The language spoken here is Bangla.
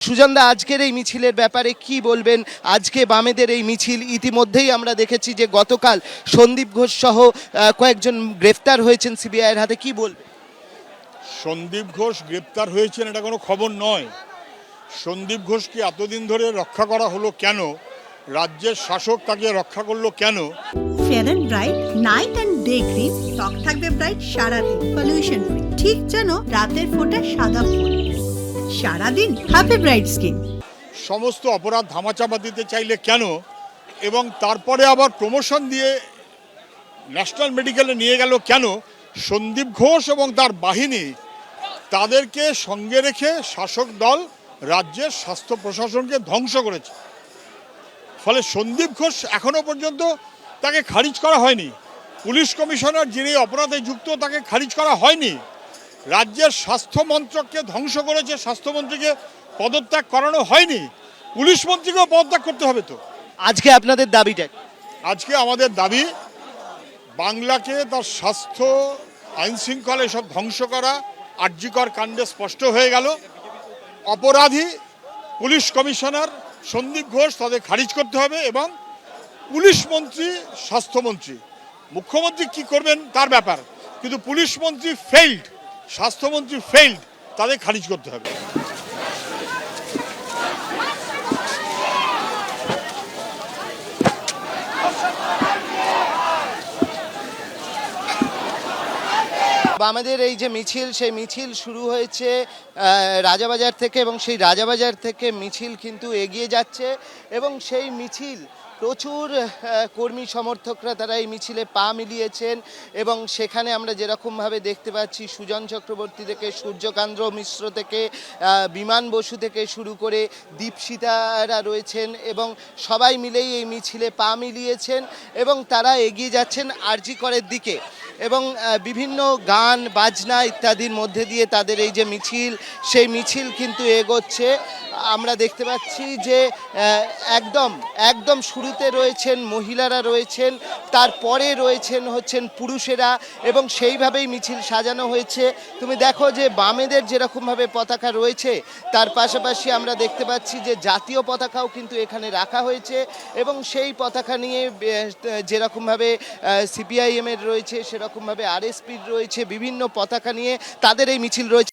সুজনদা আজকের এই মিছিলের ব্যাপারে কি বলবেন? আজকে বামেদের এই মিছিল ইতিমধ্যেই আমরা দেখেছি যে গতকাল সন্দীপ ঘোষ সহ আহ, কয়েকজন গ্রেফতার হয়েছেন সিবিআইয়ের হাতে। কি বলবেন? সন্দীপ ঘোষ গ্রেপ্তার হয়েছেন এটা কোনো খবর নয়। সন্দীপ ঘোষকে এতদিন ধরে রক্ষা করা হলো কেন? রাজ্যের শাসক তাকে রক্ষা করল কেন? Fair and bright night and day cream ত্বক থাকবে ব্রাইট সারাদিন পলিউশন ফ্রি ঠিক যেন রাতের ফোটা সাদা ফুল সারাদিন হ্যাপি ব্রাইট স্কিন। সমস্ত অপরাধ ধামাচাপা দিতে চাইলে কেন? এবং তারপরে আবার প্রমোশন দিয়ে ন্যাশনাল মেডিকেলে নিয়ে গেল কেন? সন্দীপ ঘোষ এবং তার বাহিনী তাদেরকে সঙ্গে রেখে শাসক দল রাজ্যের স্বাস্থ্য প্রশাসনকে ধ্বংস করেছে। ফলে সন্দীপ ঘোষ এখনও পর্যন্ত তাকে খারিজ করা হয়নি। পুলিশ কমিশনার যিনি অপরাধে যুক্ত তাকে খারিজ করা হয়নি। রাজ্যের স্বাস্থ্য মন্ত্রককে ধ্বংস করেছে স্বাস্থ্যমন্ত্রীকে পদত্যাগ করানো হয়নি। পুলিশ মন্ত্রীকেও পদত্যাগ করতে হবে তো। আজকে আপনাদের দাবিটা আজকে আমাদের দাবি বাংলাকে তার স্বাস্থ্য আইন শৃঙ্খলা এসব ধ্বংস করা আর্যিকর কাণ্ডে স্পষ্ট হয়ে গেল। অপরাধী পুলিশ কমিশনার সন্দীপ ঘোষ তাদের খারিজ করতে হবে এবং পুলিশ মন্ত্রী স্বাস্থ্যমন্ত্রী মুখ্যমন্ত্রী কি করবেন তার ব্যাপার কিন্তু পুলিশ মন্ত্রী ফেইল্ড স্বাস্থ্যমন্ত্রী ফেইল্ড তাদের খারিজ করতে হবে। আমাদের এই যে মিছিল, সেই মিছিল শুরু হয়েছে রাজাবাজার থেকে এবং সেই রাজাবাজার থেকে মিছিল কিন্তু এগিয়ে যাচ্ছে এবং সেই মিছিল প্রচুর কর্মী সমর্থকরা তারা এই মিছিলে পা মিলিয়েছেন এবং সেখানে আমরা যেরকমভাবে দেখতে পাচ্ছি সুজন চক্রবর্তী থেকে, সূর্যকান্দ্র মিশ্র থেকে বিমান বসু থেকে শুরু করে দীপশিতারা রয়েছেন এবং সবাই মিলেই এই মিছিলে পা মিলিয়েছেন এবং তারা এগিয়ে যাচ্ছেন আরজি করের দিকে এবং বিভিন্ন গান, বাজনা ইত্যাদির মধ্যে দিয়ে তাদের এই যে মিছিল, সেই মিছিল কিন্তু এগোচ্ছে। আমরা দেখতে পাচ্ছি যে একদম একদম শুরুতে রয়েছেন মহিলারা রয়েছেন, তারপরে রয়েছেন হচ্ছেন পুরুষেরা এবং সেইভাবেই মিছিল সাজানো হয়েছে। তুমি দেখো যে বামেদের যেরকমভাবে পতাকা রয়েছে, তার পাশাপাশি আমরা দেখতে পাচ্ছি যে জাতীয় পতাকাও কিন্তু এখানে রাখা হয়েছে এবং সেই পতাকা নিয়ে যেরকমভাবে সিপিআইএম এর রয়েছে, সেরকমভাবে আর আরএসপির রয়েছে, বিভিন্ন পতাকা নিয়ে তাদের এই মিছিল রয়েছে।